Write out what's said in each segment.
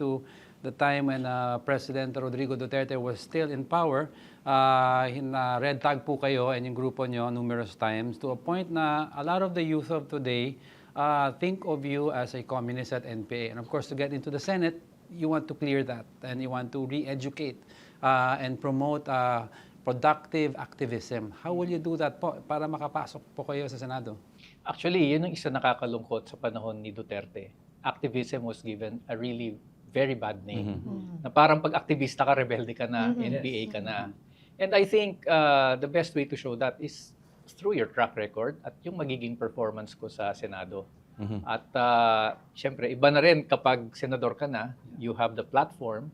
to the time when uh, President Rodrigo Duterte was still in power, uh, uh, red tag po kayo and yung grupo nyo numerous times to a point na a lot of the youth of today uh, think of you as a communist at NPA. And of course, to get into the Senate, you want to clear that and you want to re-educate uh, and promote uh, productive activism. How will you do that po para makapasok po kayo sa Senado? Actually, yun ang isa nakakalungkot sa panahon ni Duterte. Activism was given a really very bad name. Na parang pag aktivista ka, rebelde ka na, NPA ka na. And I think uh, the best way to show that is through your track record at yung magiging performance ko sa Senado. At uh, syempre, iba na rin kapag senador ka na, you have the platform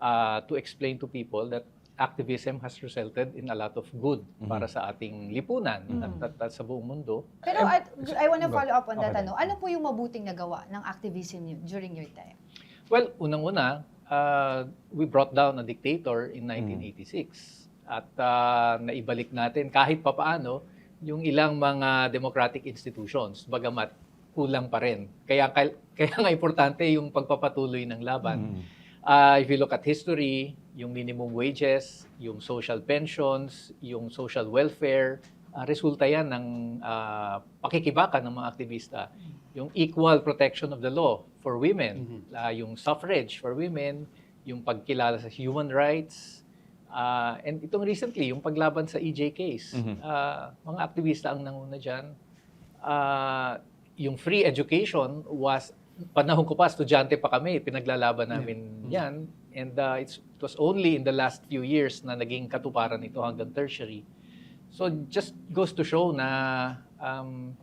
uh, to explain to people that activism has resulted in a lot of good para sa ating lipunan at, at, at sa buong mundo. Pero I, I want to follow up on that. Okay. Ano, ano po yung mabuting nagawa ng activism niyo during your time? Well, unang-una, uh, we brought down a dictator in 1986 at uh, naibalik natin kahit papaano yung ilang mga democratic institutions, bagamat kulang pa rin. Kaya, kaya, nga importante yung pagpapatuloy ng laban. Uh, if you look at history, yung minimum wages, yung social pensions, yung social welfare, uh, resulta yan ng uh, pakikibaka ng mga aktivista. Yung equal protection of the law for women, uh, yung suffrage for women, yung pagkilala sa human rights, uh, and itong recently, yung paglaban sa EJ case. Uh, mga aktivista ang nanguna dyan. Uh, yung free education was panahon ko pa, estudyante pa kami, pinaglalaban namin yan. And uh, it's, it was only in the last few years na naging katuparan ito hanggang tertiary. So just goes to show na um,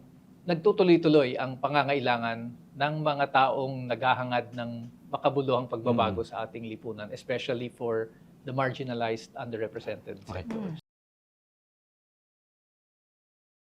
nagtutuloy-tuloy ang pangangailangan ng mga taong naghahangad ng makabuluhang pagbabago sa ating lipunan, especially for the marginalized, underrepresented sectors.